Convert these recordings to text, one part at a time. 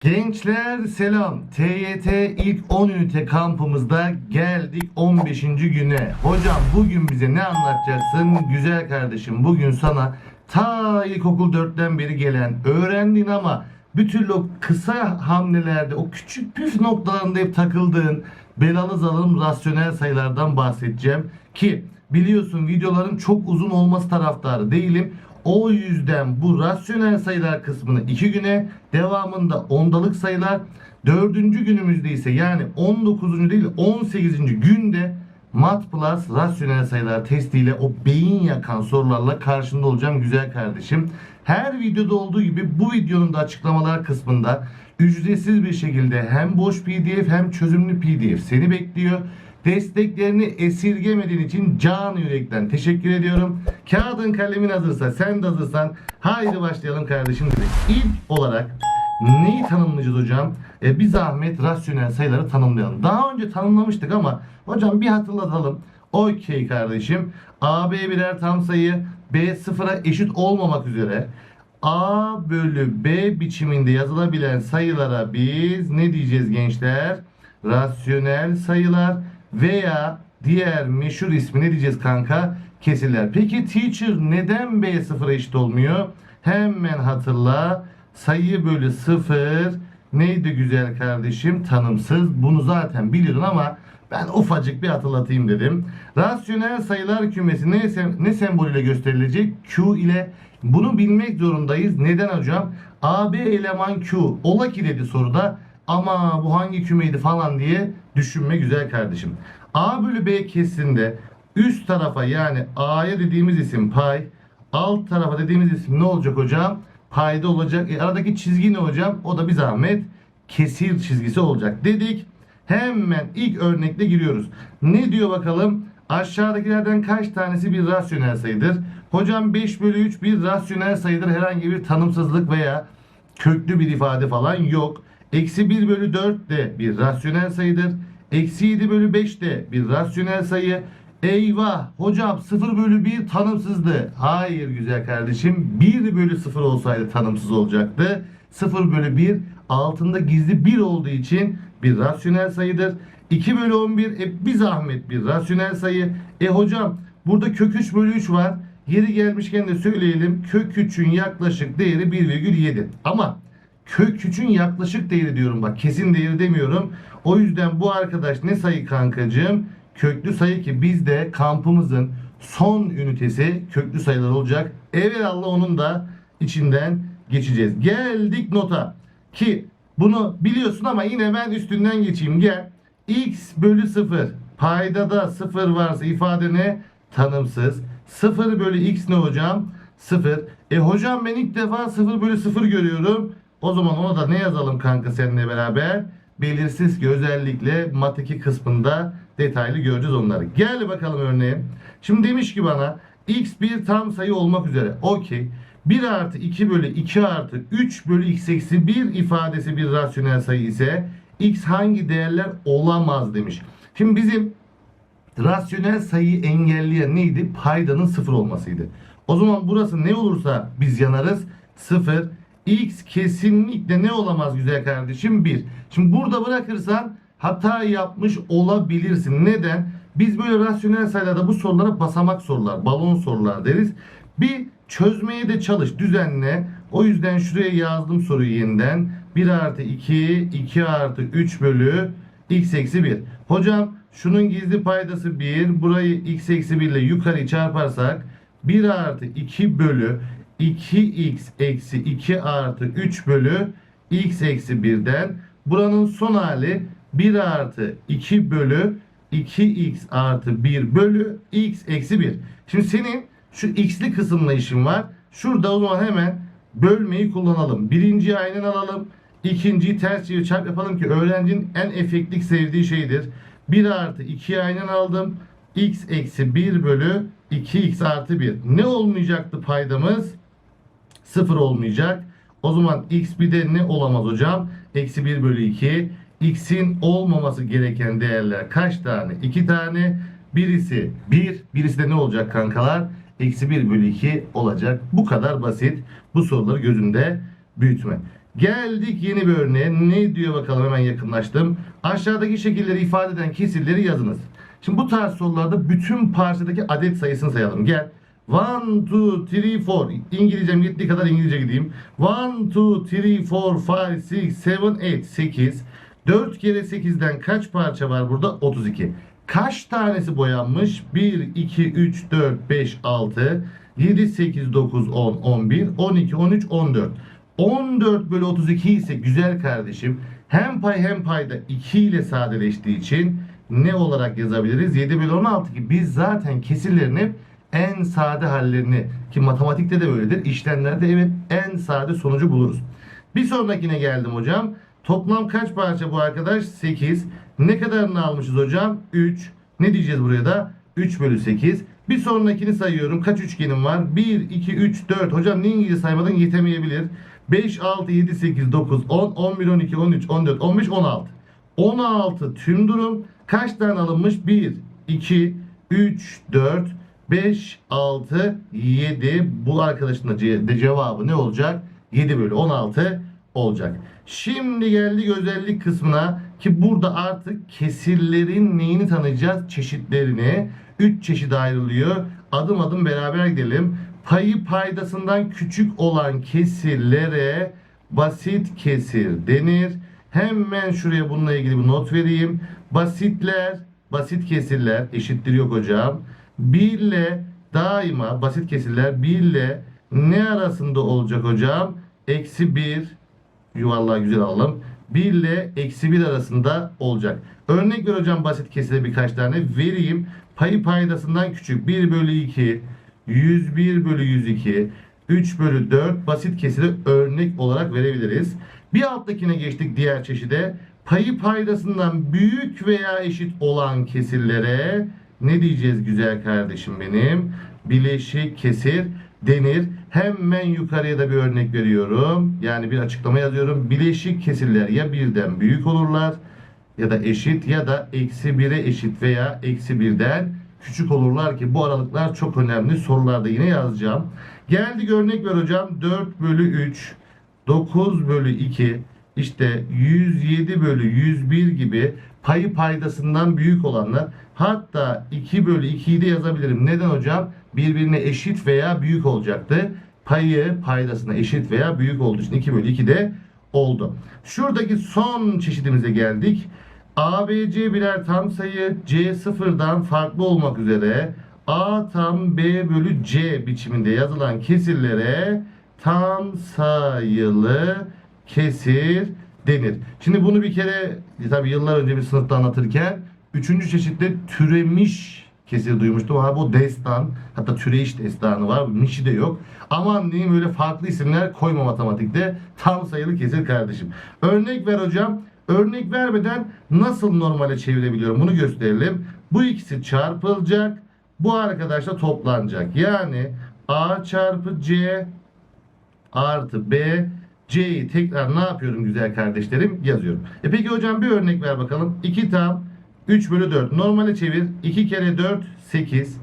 Gençler selam. TYT ilk 10 ünite kampımızda geldik 15. güne. Hocam bugün bize ne anlatacaksın? Güzel kardeşim bugün sana ta ilkokul 4'ten beri gelen öğrendin ama bir türlü o kısa hamlelerde o küçük püf noktalarında hep takıldığın belalı zalım rasyonel sayılardan bahsedeceğim. Ki biliyorsun videoların çok uzun olması taraftarı değilim. O yüzden bu rasyonel sayılar kısmını 2 güne, devamında ondalık sayılar, dördüncü günümüzde ise yani 19. değil 18. günde Mat Plus rasyonel sayılar testiyle o beyin yakan sorularla karşında olacağım güzel kardeşim. Her videoda olduğu gibi bu videonun da açıklamalar kısmında ücretsiz bir şekilde hem boş pdf hem çözümlü pdf seni bekliyor. Desteklerini esirgemediğin için can yürekten teşekkür ediyorum. Kağıdın kalemin hazırsa sen de hazırsan haydi başlayalım kardeşim dedik. İlk olarak neyi tanımlayacağız hocam? E, bir zahmet rasyonel sayıları tanımlayalım. Daha önce tanımlamıştık ama hocam bir hatırlatalım. Okey kardeşim. A, B birer tam sayı. B sıfıra eşit olmamak üzere. A bölü B biçiminde yazılabilen sayılara biz ne diyeceğiz gençler? Rasyonel sayılar veya diğer meşhur ismi ne diyeceğiz kanka? Kesirler. Peki teacher neden B sıfıra eşit olmuyor? Hemen hatırla. Sayı bölü sıfır neydi güzel kardeşim? Tanımsız. Bunu zaten biliyordun ama ben ufacık bir hatırlatayım dedim. Rasyonel sayılar kümesi ne, sem- ne sembolüyle gösterilecek? Q ile. Bunu bilmek zorundayız. Neden hocam? AB eleman Q. Ola ki dedi soruda. Ama bu hangi kümeydi falan diye düşünme güzel kardeşim. A bölü B kesinde üst tarafa yani A'ya dediğimiz isim pay, alt tarafa dediğimiz isim ne olacak hocam? Payda olacak. E, aradaki çizgi ne hocam? O da bir zahmet kesir çizgisi olacak dedik. Hemen ilk örnekle giriyoruz. Ne diyor bakalım? Aşağıdakilerden kaç tanesi bir rasyonel sayıdır? Hocam 5 bölü 3 bir rasyonel sayıdır. Herhangi bir tanımsızlık veya köklü bir ifade falan yok. Eksi 1 bölü 4 de bir rasyonel sayıdır. Eksi 7 bölü 5 de bir rasyonel sayı. Eyvah hocam 0 bölü 1 tanımsızdı. Hayır güzel kardeşim 1 bölü 0 olsaydı tanımsız olacaktı. 0 bölü 1 altında gizli 1 olduğu için bir rasyonel sayıdır. 2 bölü 11 e, bir zahmet bir rasyonel sayı. E hocam burada kök 3 bölü 3 var. Yeri gelmişken de söyleyelim. Kök 3'ün yaklaşık değeri 1,7. Ama kök 3'ün yaklaşık değeri diyorum bak kesin değeri demiyorum. O yüzden bu arkadaş ne sayı kankacığım? Köklü sayı ki bizde kampımızın son ünitesi köklü sayılar olacak. Evelallah onun da içinden geçeceğiz. Geldik nota. Ki bunu biliyorsun ama yine ben üstünden geçeyim. Gel. X bölü 0. Payda da 0 varsa ifade ne? Tanımsız. 0 bölü x ne hocam? 0. E hocam ben ilk defa 0 bölü 0 görüyorum. O zaman ona da ne yazalım kanka seninle beraber? Belirsiz ki özellikle mat 2 kısmında detaylı göreceğiz onları. Gel bakalım örneğe. Şimdi demiş ki bana x bir tam sayı olmak üzere. Okey. 1 artı 2 bölü 2 artı 3 bölü x eksi 1 ifadesi bir rasyonel sayı ise x hangi değerler olamaz demiş. Şimdi bizim rasyonel sayıyı engelleyen neydi? Paydanın sıfır olmasıydı. O zaman burası ne olursa biz yanarız. Sıfır. X kesinlikle ne olamaz güzel kardeşim? 1. Şimdi burada bırakırsan hata yapmış olabilirsin. Neden? Biz böyle rasyonel sayılarda bu sorulara basamak sorular, balon sorular deriz. Bir çözmeye de çalış, düzenle. O yüzden şuraya yazdım soruyu yeniden. 1 artı 2, 2 artı 3 bölü x eksi 1. Hocam şunun gizli paydası 1. Burayı x eksi 1 ile yukarı çarparsak 1 artı 2 bölü 2x eksi 2 artı 3 bölü x eksi 1'den buranın son hali 1 artı 2 bölü 2x artı 1 bölü x eksi 1. Şimdi senin şu x'li kısımla işin var. Şurada o zaman hemen bölmeyi kullanalım. Birinciyi aynen alalım. İkinciyi ters çevir çarp yapalım ki öğrencinin en efektlik sevdiği şeydir. 1 artı 2'yi aynen aldım. x eksi 1 bölü 2x artı 1. Ne olmayacaktı paydamız? 0 olmayacak. O zaman x bir de ne olamaz hocam? Eksi 1 bölü 2. x'in olmaması gereken değerler kaç tane? 2 tane. Birisi 1. Birisi de ne olacak kankalar? Eksi 1 bölü 2 olacak. Bu kadar basit. Bu soruları gözünde büyütme. Geldik yeni bir örneğe. Ne diyor bakalım hemen yakınlaştım. Aşağıdaki şekilleri ifade eden kesirleri yazınız. Şimdi bu tarz sorularda bütün parçadaki adet sayısını sayalım. Gel. 1, 2, 3, 4. İngilizcem gittiği kadar İngilizce gideyim. 1, 2, 3, 4, 5, 6, 7, 8, 8. 4 kere 8'den kaç parça var burada? 32. Kaç tanesi boyanmış? 1, 2, 3, 4, 5, 6, 7, 8, 9, 10, 11, 12, 13, 14. 14 bölü 32 ise güzel kardeşim hem pay hem payda 2 ile sadeleştiği için ne olarak yazabiliriz? 7 bölü 16 ki biz zaten kesirlerin hep en sade hallerini ki matematikte de böyledir. işlemlerde evet en sade sonucu buluruz. Bir sonrakine geldim hocam. Toplam kaç parça bu arkadaş? 8. Ne kadarını almışız hocam? 3. Ne diyeceğiz buraya da? 3 bölü 8. Bir sonrakini sayıyorum. Kaç üçgenim var? 1, 2, 3, 4. Hocam ne İngilizce saymadan yetemeyebilir. 5, 6, 7, 8, 9, 10, 11, 12, 13, 14, 15, 16. 16 tüm durum. Kaç tane alınmış? 1, 2, 3, 4, 5, 6, 7. Bu arkadaşın da cevabı ne olacak? 7 bölü 16 olacak. Şimdi geldik özellik kısmına ki burada artık kesirlerin neyini tanıyacağız? Çeşitlerini. 3 çeşit ayrılıyor. Adım adım beraber gidelim. Payı paydasından küçük olan kesirlere basit kesir denir. Hemen şuraya bununla ilgili bir not vereyim. Basitler, basit kesirler eşittir yok hocam. 1 ile daima basit kesirler 1 ile ne arasında olacak hocam? Eksi 1 yuvarlağı güzel alalım. 1 ile eksi 1 arasında olacak. Örnek ver hocam basit kesire birkaç tane vereyim. Payı paydasından küçük 1 bölü 2, 101 bölü 102, 3 bölü 4 basit kesire örnek olarak verebiliriz. Bir alttakine geçtik diğer çeşide. Payı paydasından büyük veya eşit olan kesirlere ne diyeceğiz güzel kardeşim benim? Bileşik kesir denir. Hemen yukarıya da bir örnek veriyorum. Yani bir açıklama yazıyorum. Bileşik kesirler ya birden büyük olurlar ya da eşit ya da eksi 1'e eşit veya eksi 1'den küçük olurlar ki bu aralıklar çok önemli. Sorularda yine yazacağım. Geldik örnek ver hocam. 4 bölü 3, 9 bölü 2, işte 107 bölü 101 gibi payı paydasından büyük olanlar. Hatta 2 bölü 2'yi de yazabilirim. Neden hocam? Birbirine eşit veya büyük olacaktı. Payı paydasına eşit veya büyük olduğu için 2 bölü 2 de oldu. Şuradaki son çeşidimize geldik. ABC birer tam sayı C sıfırdan farklı olmak üzere A tam B bölü C biçiminde yazılan kesirlere tam sayılı kesir denir. Şimdi bunu bir kere tabi yıllar önce bir sınıfta anlatırken üçüncü çeşitte türemiş kesir duymuştum. Ha bu destan hatta türeyiş destanı var. Mişi de yok. Aman diyeyim öyle farklı isimler koyma matematikte. Tam sayılı kesir kardeşim. Örnek ver hocam. Örnek vermeden nasıl normale çevirebiliyorum bunu gösterelim. Bu ikisi çarpılacak. Bu arkadaşla toplanacak. Yani A çarpı C artı B C'yi tekrar ne yapıyorum güzel kardeşlerim? Yazıyorum. E peki hocam bir örnek ver bakalım. 2 tam 3 bölü 4. Normale çevir. 2 kere 4 8.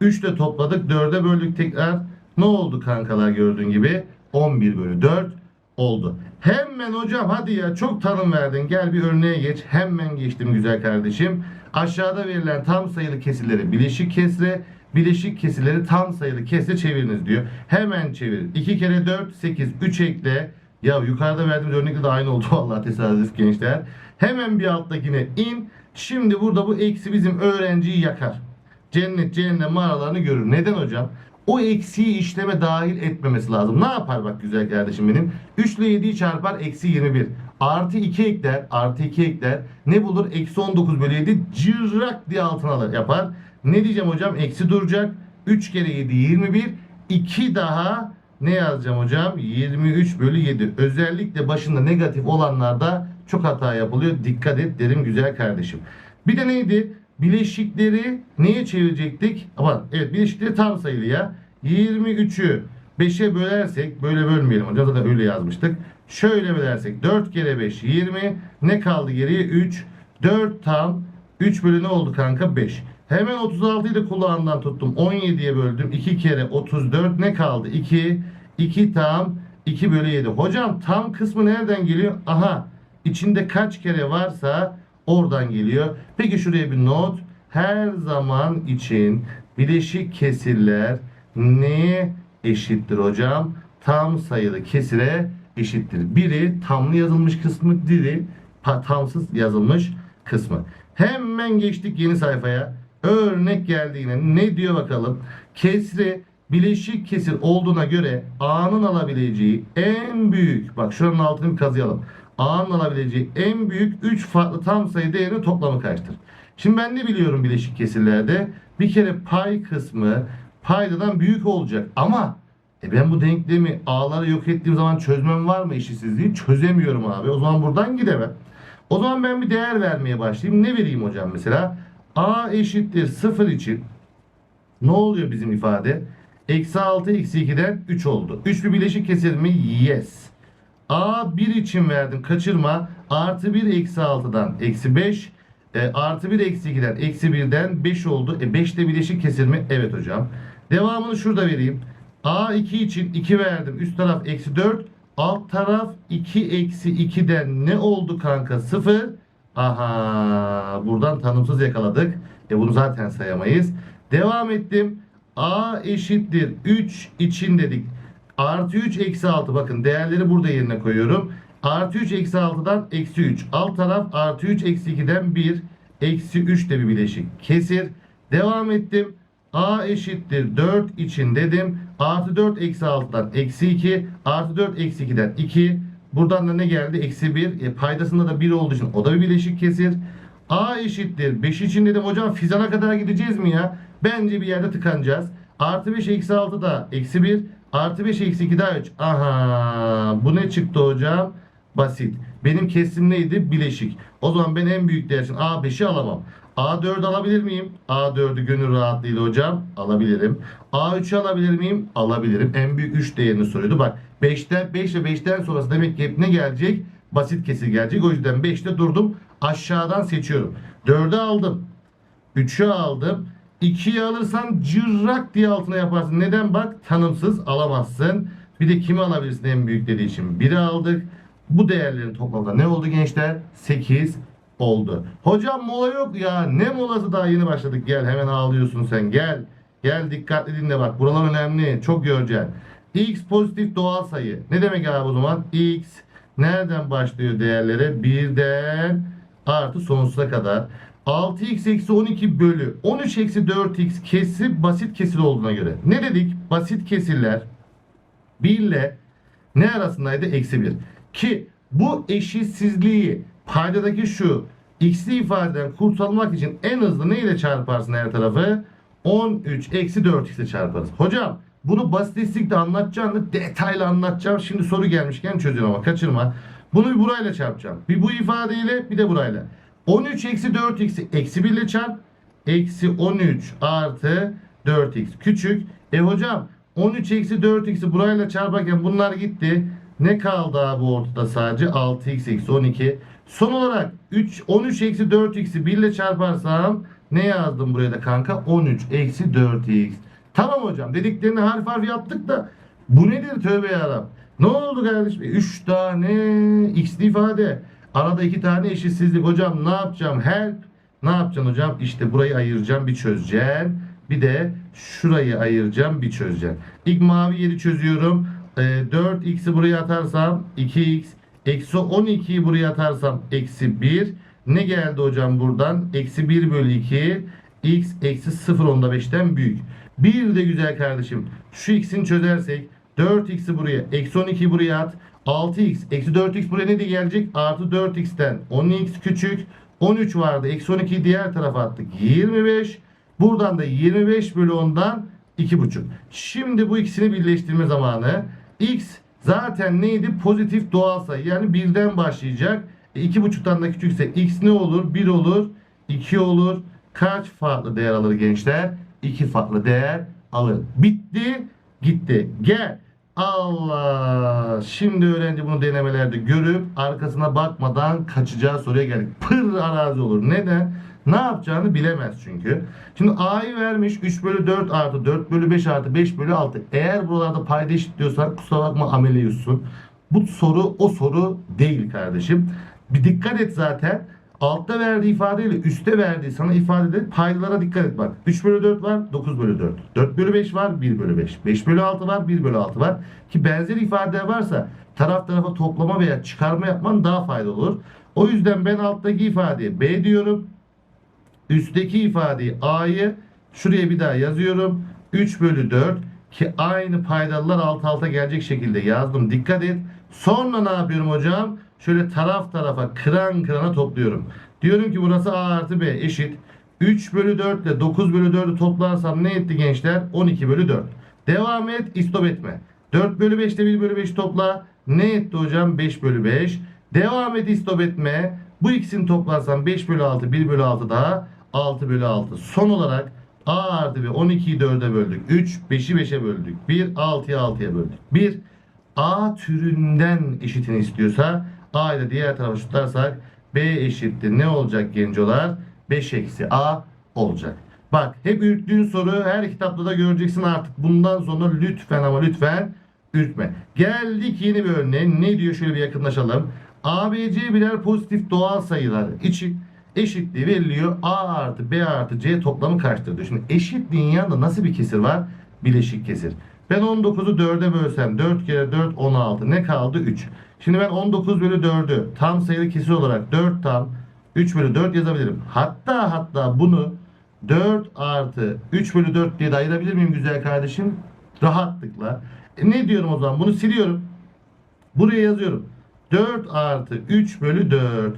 3 de topladık. 4'e böldük tekrar. Ne oldu kankalar gördüğün gibi? 11 bölü 4 oldu. Hemen hocam hadi ya çok tanım verdin. Gel bir örneğe geç. Hemen geçtim güzel kardeşim. Aşağıda verilen tam sayılı kesirleri bileşik kesre, bileşik kesirleri tam sayılı kesre çeviriniz diyor. Hemen çevir. 2 kere 4 8 3 ekle. Ya yukarıda verdiğimiz örnekle de aynı oldu vallahi tesadüf gençler. Hemen bir alttakine in. Şimdi burada bu eksi bizim öğrenciyi yakar. Cennet cehennem mağaralarını görür. Neden hocam? O eksiği işleme dahil etmemesi lazım. Ne yapar bak güzel kardeşim benim? 3 ile 7'yi çarpar eksi 21. Artı 2 ekler. Artı 2 ekler. Ne bulur? Eksi 19 bölü 7 cırrak diye altına alır, yapar. Ne diyeceğim hocam? Eksi duracak. 3 kere 7 21. 2 daha ne yazacağım hocam? 23 bölü 7. Özellikle başında negatif olanlarda çok hata yapılıyor. Dikkat et derim güzel kardeşim. Bir de neydi? Bileşikleri neye çevirecektik? Ama evet bileşikleri tam sayılı ya. 23'ü 5'e bölersek böyle bölmeyelim hocam zaten öyle yazmıştık. Şöyle bölersek 4 kere 5 20 ne kaldı geriye 3 4 tam 3 bölü ne oldu kanka 5. Hemen 36'yı da kulağından tuttum. 17'ye böldüm. 2 kere 34 ne kaldı? 2 2 tam 2 bölü 7. Hocam tam kısmı nereden geliyor? Aha içinde kaç kere varsa oradan geliyor. Peki şuraya bir not. Her zaman için bileşik kesirler neye eşittir hocam? Tam sayılı kesire eşittir. Biri tamlı yazılmış kısmı, diğeri pa- tamsız yazılmış kısmı. Hemen geçtik yeni sayfaya. Örnek geldi yine. Ne diyor bakalım? Kesri bileşik kesir olduğuna göre A'nın alabileceği en büyük, bak şuranın altını bir kazıyalım. A'nın alabileceği en büyük 3 farklı tam sayı değerinin toplamı kaçtır? Şimdi ben ne biliyorum bileşik kesirlerde? Bir kere pay kısmı paydadan büyük olacak ama e ben bu denklemi A'ları yok ettiğim zaman çözmem var mı eşitsizliği? Çözemiyorum abi. O zaman buradan gidemem. O zaman ben bir değer vermeye başlayayım. Ne vereyim hocam mesela? A eşittir 0 için ne oluyor bizim ifade? Eksi 6 eksi 2'den 3 oldu. 3 bir bileşik kesir mi? Yes. A 1 için verdim kaçırma. Artı 1 eksi 6'dan eksi 5. E, artı 1 eksi 2'den eksi 1'den 5 oldu. E 5 de bileşik kesir mi? Evet hocam. Devamını şurada vereyim. A 2 için 2 verdim. Üst taraf eksi 4. Alt taraf 2 eksi 2'den ne oldu kanka? 0. Aha buradan tanımsız yakaladık. E bunu zaten sayamayız. Devam ettim. A eşittir 3 için dedik. Artı 3 eksi 6 bakın değerleri burada yerine koyuyorum. Artı 3 eksi 6'dan eksi 3. Alt taraf artı 3 eksi 2'den 1. Eksi 3 de bir bileşik. Kesir. Devam ettim. A eşittir 4 için dedim. Artı 4 eksi 6'dan eksi 2. Artı 4 eksi 2'den 2. Buradan da ne geldi? Eksi 1. E, paydasında da 1 olduğu için o da bir bileşik kesir. A eşittir 5 için dedim hocam fizana kadar gideceğiz mi ya? Bence bir yerde tıkanacağız. Artı 5 eksi 6 da eksi 1. Artı 5 eksi 2 daha 3. Aha bu ne çıktı hocam? Basit. Benim kesim neydi? Bileşik. O zaman ben en büyük değer için A5'i alamam. A4 alabilir miyim? A4'ü gönül rahatlığıyla hocam alabilirim. A3'ü alabilir miyim? Alabilirim. En büyük 3 değerini soruyordu. Bak 5'ten 5 ve 5'ten sonrası demek ki hep ne gelecek? Basit kesir gelecek. O yüzden 5'te durdum. Aşağıdan seçiyorum. 4'ü aldım. 3'ü aldım. 2'yi alırsan cırrak diye altına yaparsın. Neden bak? Tanımsız alamazsın. Bir de kimi alabilirsin en büyük dediği için. 1'i aldık. Bu değerlerin toplamda ne oldu gençler? 8 oldu. Hocam mola yok ya. Ne molası daha yeni başladık. Gel hemen ağlıyorsun sen. Gel. Gel dikkatli dinle bak. Buralar önemli. Çok göreceksin. X pozitif doğal sayı. Ne demek abi o zaman? X nereden başlıyor değerlere? Birden artı sonsuza kadar. 6x eksi 12 bölü 13 eksi 4x kesir basit kesir olduğuna göre. Ne dedik? Basit kesirler 1 ile ne arasındaydı? Eksi 1. Ki bu eşitsizliği paydadaki şu x'li ifadeden kurtulmak için en hızlı ne ile çarparsın her tarafı? 13 eksi 4 x ile çarparız. Hocam bunu basitlikte anlatacağım da detaylı anlatacağım. Şimdi soru gelmişken çözüyorum ama kaçırma. Bunu bir burayla çarpacağım. Bir bu ifadeyle bir de burayla. 13 eksi 4x'i eksi 1 ile çarp. Eksi 13 artı 4x küçük. E hocam 13 eksi 4x'i burayla çarparken bunlar gitti. Ne kaldı abi ortada sadece? 6x eksi 12. Son olarak 3, 13 eksi 4x'i 1 ile çarparsam ne yazdım buraya da kanka? 13 eksi 4x. Tamam hocam dediklerini harf harf yaptık da bu nedir tövbe yarabbim. Ne oldu kardeşim? 3 tane x'li ifade. Arada 2 tane eşitsizlik. Hocam ne yapacağım? Help. Ne yapacaksın hocam? İşte burayı ayıracağım bir çözeceksin. Bir de şurayı ayıracağım bir çözeceksin. İlk mavi yeri çözüyorum. Ee, 4x'i buraya atarsam 2x. Eksi 12'yi buraya atarsam eksi 1. Ne geldi hocam buradan? Eksi 1 bölü 2. x eksi 0 onda 5'ten büyük. Bir de güzel kardeşim. Şu x'ini çözersek 4x'i buraya, eksi 12'yi buraya at. 6x, eksi 4x buraya ne diye gelecek? Artı 4x'ten 10x küçük. 13 vardı. Eksi 12'yi diğer tarafa attık. 25. Buradan da 25 bölü 10'dan 2,5. Şimdi bu ikisini birleştirme zamanı. X zaten neydi? Pozitif doğal sayı. Yani birden başlayacak. E, 2,5'tan da küçükse x ne olur? 1 olur. 2 olur. Kaç farklı değer alır gençler? 2 farklı değer alır. Bitti. Gitti. Gel. Allah. Şimdi öğrenci bunu denemelerde görüp arkasına bakmadan kaçacağı soruya geldik. Pır arazi olur. Neden? Ne yapacağını bilemez çünkü. Şimdi A'yı vermiş 3 bölü 4 artı 4 bölü 5 artı 5 bölü 6. Eğer buralarda payda eşitliyorsan kusura bakma ameliyussun. Bu soru o soru değil kardeşim. Bir dikkat et zaten. Altta verdiği ifadeyle üstte verdiği sana ifadeleri paydalara dikkat et bak. 3 bölü 4 var 9 bölü 4. 4 bölü 5 var 1 bölü 5. 5 bölü 6 var 1 bölü 6 var. Ki benzer ifadeler varsa taraf tarafa toplama veya çıkarma yapman daha faydalı olur. O yüzden ben alttaki ifadeye B diyorum. Üstteki ifadeyi A'yı şuraya bir daha yazıyorum. 3 bölü 4 ki aynı paydalılar alt alta gelecek şekilde yazdım. Dikkat et. Sonra ne yapıyorum hocam? Şöyle taraf tarafa kıran kırana topluyorum. Diyorum ki burası A artı B eşit. 3 bölü 4 ile 9 bölü 4'ü toplarsam ne etti gençler? 12 bölü 4. Devam et istop etme. 4 bölü 5 ile 1 bölü 5 topla. Ne etti hocam? 5 bölü 5. Devam et istop etme. Bu ikisini toplarsam 5 bölü 6 1 bölü 6 daha 6 bölü 6. Son olarak A artı B 12'yi 4'e böldük. 3 5'i 5'e böldük. 1 6'yı 6'ya böldük. 1 A türünden eşitini istiyorsa A ile diğer tarafa tutarsak B eşittir. Ne olacak gencolar? 5 eksi A olacak. Bak hep ürktüğün soru her kitapta da göreceksin artık. Bundan sonra lütfen ama lütfen ürkme. Geldik yeni bir örneğe. Ne diyor şöyle bir yakınlaşalım. ABC birer pozitif doğal sayılar için eşitliği veriliyor. A artı B artı C toplamı kaçtır diyor. Şimdi eşitliğin yanında nasıl bir kesir var? Bileşik kesir. Ben 19'u 4'e bölsem 4 kere 4 16 ne kaldı? 3. Şimdi ben 19 bölü 4'ü tam sayılı kesir olarak 4 tam 3 bölü 4 yazabilirim. Hatta hatta bunu 4 artı 3 bölü 4 diye de ayırabilir miyim güzel kardeşim? Rahatlıkla. E ne diyorum o zaman? Bunu siliyorum. Buraya yazıyorum. 4 artı 3 bölü 4.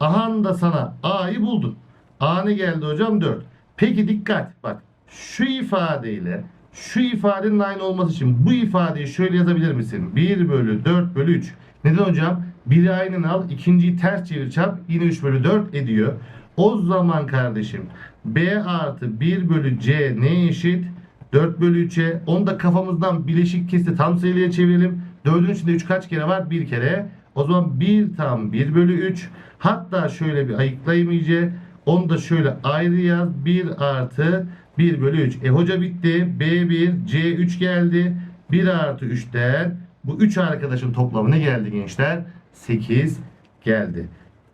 Aha da sana A'yı buldun. A ne geldi hocam? 4. Peki dikkat bak. Şu ifadeyle şu ifadenin aynı olması için bu ifadeyi şöyle yazabilir misin? 1 bölü 4 bölü 3. Neden hocam? Biri aynını al, ikinciyi ters çevir çarp yine 3 bölü 4 ediyor. O zaman kardeşim B artı 1 bölü C ne eşit? 4 bölü 3'e. Onu da kafamızdan bileşik kesti tam sayılıya çevirelim. 4'ün içinde 3 kaç kere var? 1 kere. O zaman 1 tam 1 bölü 3. Hatta şöyle bir ayıklayayım iyice. Onu da şöyle ayrı yaz. 1 artı 1 bölü 3. E hoca bitti. B1, C3 geldi. 1 artı 3'ten bu 3 arkadaşın toplamı ne geldi gençler? 8 geldi.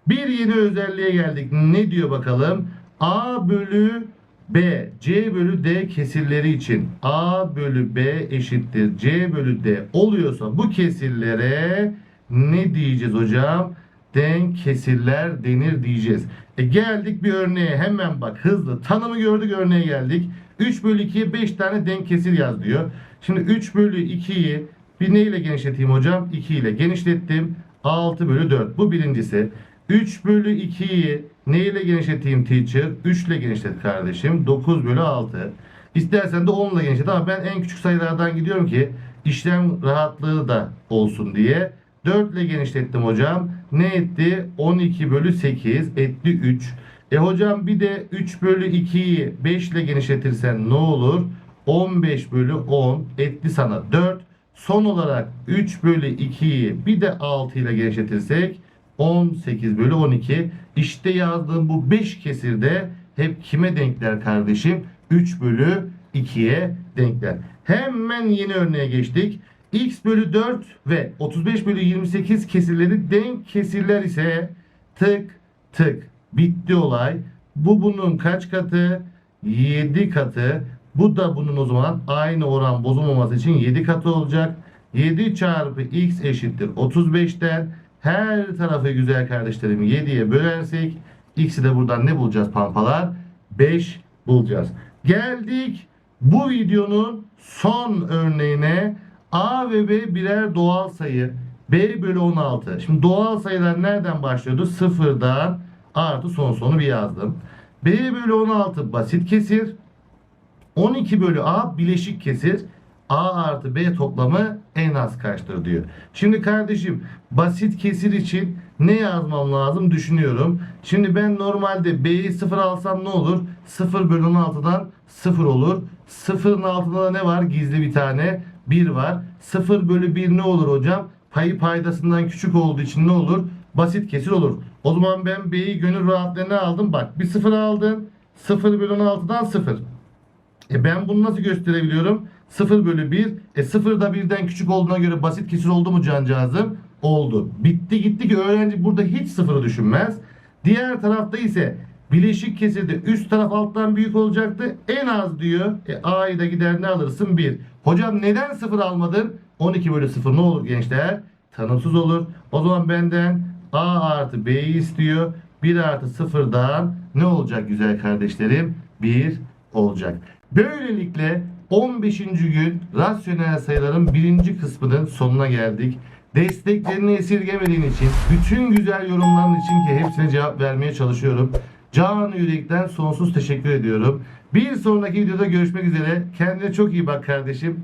Bir yeni özelliğe geldik. Ne diyor bakalım? A bölü B, C bölü D kesirleri için A bölü B eşittir C bölü D oluyorsa bu kesirlere ne diyeceğiz hocam? Denk kesirler denir diyeceğiz. E geldik bir örneğe hemen bak hızlı. Tanımı gördük örneğe geldik. 3 bölü 2'ye 5 tane denk kesir yaz diyor. Şimdi 3 bölü 2'yi bir neyle genişleteyim hocam? 2 ile genişlettim. 6 bölü 4. Bu birincisi. 3 bölü 2'yi neyle genişleteyim teacher? 3 ile genişlet kardeşim. 9 bölü 6. İstersen de 10 ile genişlet ama ben en küçük sayılardan gidiyorum ki işlem rahatlığı da olsun diye. 4 ile genişlettim hocam. Ne etti? 12 bölü 8 etti 3. E hocam bir de 3 bölü 2'yi 5 ile genişletirsen ne olur? 15 bölü 10 etti sana 4. Son olarak 3 bölü 2'yi bir de 6 ile genişletirsek 18 bölü 12. İşte yazdığım bu 5 kesirde hep kime denkler kardeşim? 3 bölü 2'ye denkler. Hemen yeni örneğe geçtik. x bölü 4 ve 35 bölü 28 kesirleri denk kesirler ise tık tık bitti olay. Bu bunun kaç katı? 7 katı. Bu da bunun o zaman aynı oran bozulmaması için 7 katı olacak. 7 çarpı x eşittir 35'ten her tarafı güzel kardeşlerim 7'ye bölersek x'i de buradan ne bulacağız pampalar? 5 bulacağız. Geldik bu videonun son örneğine a ve b birer doğal sayı. b bölü 16. Şimdi doğal sayılar nereden başlıyordu? Sıfırdan artı son sonu bir yazdım. b bölü 16 basit kesir. 12 bölü a bileşik kesir. A artı B toplamı en az kaçtır diyor. Şimdi kardeşim basit kesir için ne yazmam lazım düşünüyorum. Şimdi ben normalde B'yi 0 alsam ne olur? 0 bölü 16'dan 0 olur. 0'ın altında da ne var? Gizli bir tane 1 var. 0 bölü 1 ne olur hocam? Payı paydasından küçük olduğu için ne olur? basit kesir olur. O zaman ben B'yi gönül rahatlığına aldım. Bak bir sıfır aldın. 0 bölü 16'dan 0. E ben bunu nasıl gösterebiliyorum? 0 bölü 1. E 0 da 1'den küçük olduğuna göre basit kesir oldu mu cancağızım? Oldu. Bitti gitti ki öğrenci burada hiç sıfırı düşünmez. Diğer tarafta ise bileşik kesirde üst taraf alttan büyük olacaktı. En az diyor. E A'yı da gider ne alırsın? 1. Hocam neden 0 almadın? 12 bölü 0 ne olur gençler? Tanımsız olur. O zaman benden A artı B'yi istiyor. 1 artı 0'dan ne olacak güzel kardeşlerim? 1 olacak. Böylelikle 15. gün rasyonel sayıların birinci kısmının sonuna geldik. Desteklerini esirgemediğin için, bütün güzel yorumların için ki hepsine cevap vermeye çalışıyorum. Canı yürekten sonsuz teşekkür ediyorum. Bir sonraki videoda görüşmek üzere. Kendine çok iyi bak kardeşim.